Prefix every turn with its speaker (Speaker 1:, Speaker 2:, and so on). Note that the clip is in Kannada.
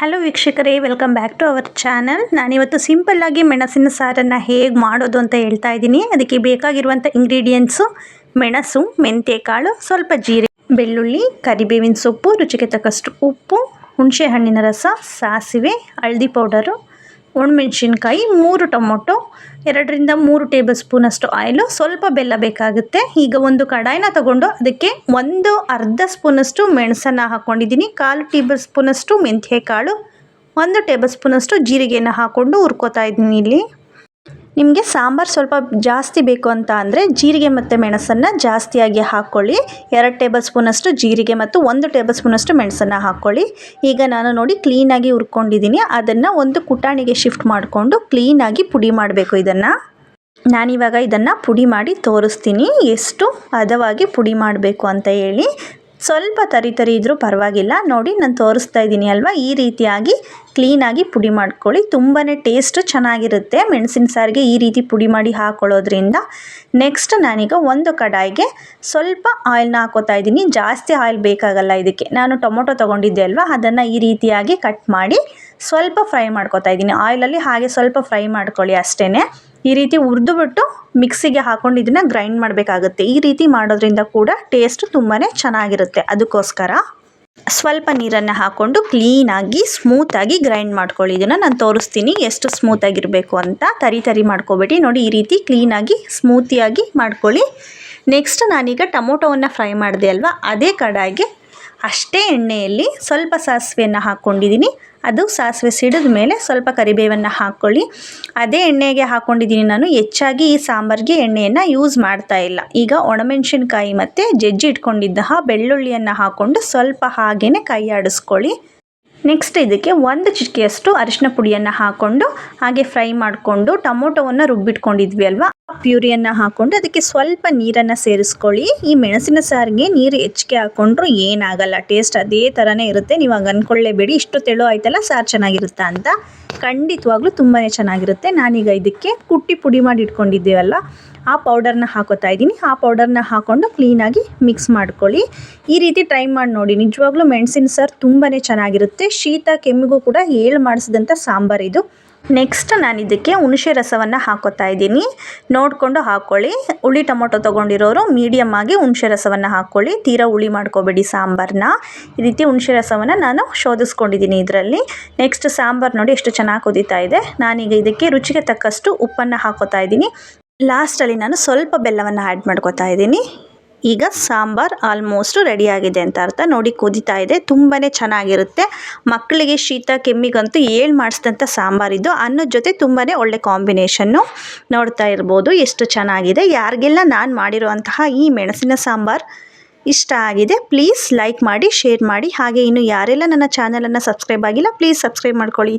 Speaker 1: ಹಲೋ ವೀಕ್ಷಕರೇ welcome back to our channel ನಾನಿವತ್ತು ಸಿಂಪಲ್ಲಾಗಿ ಮೆಣಸಿನ ಸಾರನ್ನು ಹೇಗೆ ಮಾಡೋದು ಅಂತ ಹೇಳ್ತಾ ಇದ್ದೀನಿ. ಅದಕ್ಕೆ ಬೇಕಾಗಿರುವಂಥ ಇಂಗ್ರೀಡಿಯೆಂಟ್ಸು ಮೆಣಸು ಮೆಂತ್ಯಕಾಳು ಸ್ವಲ್ಪ ಜೀರೆ ಬೆಳ್ಳುಳ್ಳಿ, ಕರಿಬೇವಿನ ಸೊಪ್ಪು, ರುಚಿಗೆ ತಕ್ಕಷ್ಟು ಉಪ್ಪು ಹುಣಸೆ ಹಣ್ಣಿನ ರಸ, ಸಾಸಿವೆ, ಹಳದಿ ಪೌಡರು ಒಣಮೆಣ್ಸಿನ್ಕಾಯಿ, ಮೂರು ಟೊಮೊಟೊ, ಎರಡರಿಂದ ಮೂರು ಟೇಬಲ್ ಸ್ಪೂನಷ್ಟು ಆಯಿಲು, ಸ್ವಲ್ಪ ಬೆಲ್ಲ ಬೇಕಾಗುತ್ತೆ. ಈಗ ಒಂದು ಕಡಾಯಿನ ತಗೊಂಡು ಅದಕ್ಕೆ ಒಂದು ಅರ್ಧ ಸ್ಪೂನಷ್ಟು ಮೆಣಸನ್ನು ಹಾಕ್ಕೊಂಡಿದ್ದೀನಿ ಕಾಲು ಟೇಬಲ್ ಸ್ಪೂನಷ್ಟು ಮೆಂತ್ಯೆ ಕಾಳು, ಒಂದು ಟೇಬಲ್ ಸ್ಪೂನಷ್ಟು ಜೀರಿಗೆಯನ್ನು ಹಾಕ್ಕೊಂಡು ಹುರ್ಕೋತಾ ಇದ್ದೀನಿ ಇಲ್ಲಿ. ನಿಮಗೆ ಸಾಂಬಾರು ಸ್ವಲ್ಪ ಜಾಸ್ತಿ ಬೇಕು ಅಂತ ಅಂದರೆ ಜೀರಿಗೆ ಮತ್ತು ಮೆಣಸನ್ನು ಜಾಸ್ತಿಯಾಗಿ ಹಾಕ್ಕೊಳ್ಳಿ ಎರಡು ಟೇಬಲ್ ಸ್ಪೂನಷ್ಟು ಜೀರಿಗೆ ಮತ್ತು ಒಂದು ಟೇಬಲ್ ಸ್ಪೂನಷ್ಟು ಮೆಣಸನ್ನು ಹಾಕ್ಕೊಳ್ಳಿ ಈಗ ನಾನು ನೋಡಿ ಕ್ಲೀನಾಗಿ ಹುರ್ಕೊಂಡಿದ್ದೀನಿ ಅದನ್ನು ಒಂದು ಕುಟಾಣಿಗೆ ಶಿಫ್ಟ್ ಮಾಡಿಕೊಂಡು ಕ್ಲೀನಾಗಿ ಪುಡಿ ಮಾಡಬೇಕು ಇದನ್ನು. ನಾನಿವಾಗ ಇದನ್ನು ಪುಡಿ ಮಾಡಿ ತೋರಿಸ್ತೀನಿ. ಎಷ್ಟು ಹದವಾಗಿ ಪುಡಿ ಮಾಡಬೇಕು ಅಂತ ಹೇಳಿ. ಸ್ವಲ್ಪ ತರಿ ತರಿ ಇದ್ದರೂ ಪರವಾಗಿಲ್ಲ. ನೋಡಿ ನಾನು ತೋರಿಸ್ತಾ ಇದ್ದೀನಿ ಅಲ್ವಾ? ಈ ರೀತಿಯಾಗಿ ಕ್ಲೀನಾಗಿ ಪುಡಿ ಮಾಡ್ಕೊಳ್ಳಿ. ತುಂಬಾ ಟೇಸ್ಟು ಚೆನ್ನಾಗಿರುತ್ತೆ. ಮೆಣಸಿನ ಸಾರಿಗೆ ಈ ರೀತಿ ಪುಡಿ ಮಾಡಿ ಹಾಕೊಳ್ಳೋದ್ರಿಂದ. ನೆಕ್ಸ್ಟ್ ನಾನೀಗ ಒಂದು ಕಡಾಯಿಗೆ ಸ್ವಲ್ಪ ಆಯಿಲ್ನ ಹಾಕೋತಾ ಇದ್ದೀನಿ. ಜಾಸ್ತಿ ಆಯಿಲ್ ಬೇಕಾಗಲ್ಲ ಇದಕ್ಕೆ. ನಾನು ಟೊಮೊಟೊ ತೊಗೊಂಡಿದ್ದೆ ಅಲ್ವಾ? ಅದನ್ನು ಈ ರೀತಿಯಾಗಿ ಕಟ್ ಮಾಡಿ ಸ್ವಲ್ಪ ಫ್ರೈ ಮಾಡ್ಕೋತಾ ಇದ್ದೀನಿ. ಆಯಿಲಲ್ಲಿ ಹಾಗೆ ಸ್ವಲ್ಪ ಫ್ರೈ ಮಾಡ್ಕೊಳ್ಳಿ ಅಷ್ಟೇ ಈ ರೀತಿ ಹುರಿದುಬಿಟ್ಟು ಮಿಕ್ಸಿಗೆ ಹಾಕೊಂಡು ಇದನ್ನು ಗ್ರೈಂಡ್ ಮಾಡಬೇಕಾಗುತ್ತೆ. ಈ ರೀತಿ ಮಾಡೋದ್ರಿಂದ ಕೂಡ ಟೇಸ್ಟ್ ತುಂಬಾ ಚೆನ್ನಾಗಿರುತ್ತೆ. ಅದಕ್ಕೋಸ್ಕರ ಸ್ವಲ್ಪ ನೀರನ್ನು ಹಾಕ್ಕೊಂಡು ಕ್ಲೀನಾಗಿ ಸ್ಮೂತಾಗಿ ಗ್ರೈಂಡ್ ಮಾಡ್ಕೊಳ್ಳಿ. ಇದನ್ನು ನಾನು ತೋರಿಸ್ತೀನಿ ಎಷ್ಟು ಸ್ಮೂತಾಗಿರಬೇಕು ಅಂತ. ತರಿ ತರಿ ಮಾಡ್ಕೋಬೇಡಿ. ನೋಡಿ ಈ ರೀತಿ ಕ್ಲೀನಾಗಿ ಸ್ಮೂತಿಯಾಗಿ ಮಾಡ್ಕೊಳ್ಳಿ. ನೆಕ್ಸ್ಟ್ ನಾನೀಗ ಟೊಮೊಟೊವನ್ನು ಫ್ರೈ ಮಾಡಿದೆ ಅಲ್ವಾ? ಅದೇ ಕಡಾಯಿಗೆ ಅಷ್ಟೇ ಎಣ್ಣೆಯಲ್ಲಿ ಸ್ವಲ್ಪ ಸಾಸಿವೆಯನ್ನು ಹಾಕ್ಕೊಂಡಿದ್ದೀನಿ. ಅದು ಸಾಸಿವೆ ಸಿಡಿದ ಮೇಲೆ ಸ್ವಲ್ಪ ಕರಿಬೇವನ್ನು ಹಾಕ್ಕೊಳ್ಳಿ ಅದೇ ಎಣ್ಣೆಗೆ ಹಾಕ್ಕೊಂಡಿದ್ದೀನಿ ನಾನು. ಹೆಚ್ಚಾಗಿ ಈ ಸಾಂಬಾರಿಗೆ ಎಣ್ಣೆಯನ್ನು ಯೂಸ್ ಮಾಡ್ತಾ ಇಲ್ಲ. ಈಗ ಒಣಮೆಣಸಿನ್ಕಾಯಿ ಮತ್ತು ಜಜ್ಜಿ ಇಟ್ಕೊಂಡಿದ್ದ ಬೆಳ್ಳುಳ್ಳಿಯನ್ನು ಹಾಕ್ಕೊಂಡು ಸ್ವಲ್ಪ ಹಾಗೆಯೇ ಕೈ ಆಡಿಸ್ಕೊಳ್ಳಿ ನೆಕ್ಸ್ಟ್ ಇದಕ್ಕೆ ಒಂದು ಚಿಟಿಕೆಯಷ್ಟು ಅರಿಶಿನ ಪುಡಿಯನ್ನು ಹಾಕ್ಕೊಂಡು ಹಾಗೆ ಫ್ರೈ ಮಾಡಿಕೊಂಡು ಟೊಮೊಟೊವನ್ನು ರುಬ್ಬಿಟ್ಕೊಂಡಿದ್ವಿ ಅಲ್ವಾ? ಪ್ಯೂರಿಯನ್ನು ಹಾಕ್ಕೊಂಡು ಅದಕ್ಕೆ ಸ್ವಲ್ಪ ನೀರನ್ನು ಸೇರಿಸ್ಕೊಳ್ಳಿ. ಈ ಮೆಣಸಿನ ಸಾರಿಗೆ ನೀರು ಹೆಚ್ಚಿಗೆ ಹಾಕ್ಕೊಂಡ್ರು ಏನಾಗಲ್ಲ. ಟೇಸ್ಟ್ ಅದೇ ಥರನೇ ಇರುತ್ತೆ. ನೀವು ಹಂಗೆ ಅಂದ್ಕೊಳ್ಳೇಬೇಡಿ ಇಷ್ಟು ತೆಳು ಆಯ್ತಲ್ಲ, ಸಾರು ಚೆನ್ನಾಗಿರುತ್ತಾ ಅಂತ. ಖಂಡಿತವಾಗ್ಲೂ ತುಂಬಾ ಚೆನ್ನಾಗಿರುತ್ತೆ. ನಾನೀಗ ಇದಕ್ಕೆ ಕುಟ್ಟಿ ಪುಡಿ ಮಾಡಿ ಇಟ್ಕೊಂಡಿದ್ದೇವಲ್ಲ, ಆ ಪೌಡರ್ನ ಹಾಕೋತಾ ಇದ್ದೀನಿ. ಆ ಪೌಡರ್ನ ಹಾಕೊಂಡು ಕ್ಲೀನಾಗಿ ಮಿಕ್ಸ್ ಮಾಡ್ಕೊಳ್ಳಿ. ಈ ರೀತಿ ಟ್ರೈ ಮಾಡಿ ನೋಡಿ. ನಿಜವಾಗ್ಲೂ ಮೆಣಸಿನ ಸಾರು ತುಂಬಾ ಚೆನ್ನಾಗಿರುತ್ತೆ. ಶೀತ, ಕೆಮ್ಮಿಗೂ ಕೂಡ ಏಳು ಮಾಡಿಸಿದಂಥ ಸಾಂಬಾರಿದು ನೆಕ್ಸ್ಟ್ ನಾನು ಇದಕ್ಕೆ ಹುಣಸೆ ರಸವನ್ನು ಹಾಕೋತಾ ಇದ್ದೀನಿ. ನೋಡಿಕೊಂಡು ಹಾಕ್ಕೊಳ್ಳಿ ಹುಳಿ ಟೊಮೊಟೊ ತೊಗೊಂಡಿರೋರು ಮೀಡಿಯಮ್ ಆಗಿ ಹುಣಸೆ ರಸವನ್ನು ಹಾಕ್ಕೊಳ್ಳಿ ತೀರಾ ಹುಳಿ ಮಾಡ್ಕೋಬೇಡಿ ಸಾಂಬಾರನ್ನ ಈ ರೀತಿ ಹುಣಸೆ ರಸವನ್ನು ನಾನು ಶೋಧಿಸ್ಕೊಂಡಿದ್ದೀನಿ ಇದರಲ್ಲಿ. ನೆಕ್ಸ್ಟ್ ಸಾಂಬಾರು ನೋಡಿ ಎಷ್ಟು ಚೆನ್ನಾಗಿ ಕುದೀತಾ ಇದೆ. ನಾನೀಗ ಇದಕ್ಕೆ ರುಚಿಗೆ ತಕ್ಕಷ್ಟು ಉಪ್ಪನ್ನು ಹಾಕೋತಾ ಇದ್ದೀನಿ. ಲಾಸ್ಟಲ್ಲಿ ನಾನು ಸ್ವಲ್ಪ ಬೆಲ್ಲವನ್ನು ಆ್ಯಡ್ ಮಾಡ್ಕೋತಾ ಇದ್ದೀನಿ. ಈಗ ಸಾಂಬಾರು ಆಲ್ಮೋಸ್ಟ್ ರೆಡಿಯಾಗಿದೆ ಅಂತ ಅರ್ಥ. ನೋಡಿ ಕುದೀತಾ ಇದೆ ತುಂಬಾ ಚೆನ್ನಾಗಿರುತ್ತೆ. ಮಕ್ಕಳಿಗೆ ಶೀತ, ಕೆಮ್ಮಿಗಂತೂ ಏಳು ಮಾಡಿಸಿದಂಥ ಸಾಂಬಾರಿದ್ದು ಅನ್ನದ ಜೊತೆ ತುಂಬಾ ಒಳ್ಳೆ ಕಾಂಬಿನೇಷನ್ನು ನೋಡ್ತಾ ಇರ್ಬೋದು, ಎಷ್ಟು ಚೆನ್ನಾಗಿದೆ. ಯಾರಿಗೆಲ್ಲ ನಾನು ಮಾಡಿರುವಂತಹ ಈ ಮೆಣಸಿನ ಸಾಂಬಾರು ಇಷ್ಟ ಆಗಿದೆ ಪ್ಲೀಸ್ ಲೈಕ್ ಮಾಡಿ ಶೇರ್ ಮಾಡಿ. ಹಾಗೆ ಇನ್ನು ಯಾರೆಲ್ಲ ನನ್ನ ಚಾನಲನ್ನು ಸಬ್ಸ್ಕ್ರೈಬ್ ಆಗಿಲ್ಲ ಪ್ಲೀಸ್ ಸಬ್ಸ್ಕ್ರೈಬ್ ಮಾಡ್ಕೊಳ್ಳಿ.